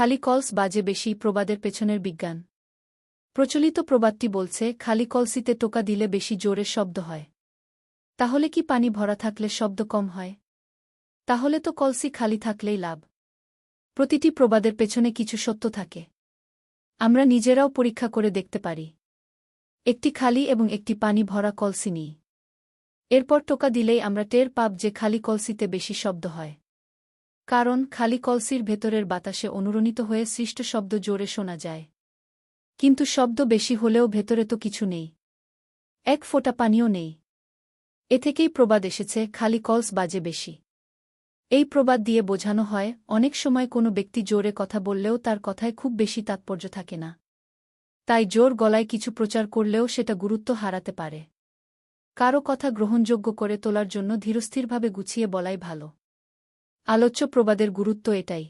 খালি কলস বাজে বেশি প্রবাদের পেছনের বিজ্ঞান। প্রচলিত প্রবাদটি বলছে, খালি কলসিতে টোকা দিলে বেশি জোরে শব্দ হয়। তাহলে কি পানি ভরা থাকলে শব্দ কম হয়? তাহলে তো কলসি খালি থাকলেই লাভ। প্রতিটি প্রবাদের পেছনে কিছু সত্য থাকে। আমরা নিজেরাও পরীক্ষা করে দেখতে পারি। একটি খালি এবং একটি পানি ভরা কলসি নিই। এরপর টোকা দিলেই আমরা টের পাব যে খালি কলসিতে বেশি শব্দ হয়। কারণ খালি কলসির ভেতরের বাতাসে অনুরণিত হয়ে সৃষ্ট শব্দ জোরে শোনা যায়। কিন্তু শব্দ বেশি হলেও ভেতরে তো কিছু নেই। এক ফোঁটা পানিও নেই। এ থেকেই প্রবাদ এসেছে, খালি কলস বাজে বেশি। এই প্রবাদ দিয়ে বোঝানো হয়, অনেক সময় কোনো ব্যক্তি জোরে কথা বললেও তার কথায় খুব বেশি তাৎপর্য থাকে না। তাই জোর গলায় কিছু প্রচার করলেও সেটা গুরুত্ব হারাতে পারে। কারও কথা গ্রহণযোগ্য করে তোলার জন্য ধীরস্থিরভাবে গুছিয়ে বলাই ভালো। আলোচ্য প্রবাদের গুরুত্ব এটাই।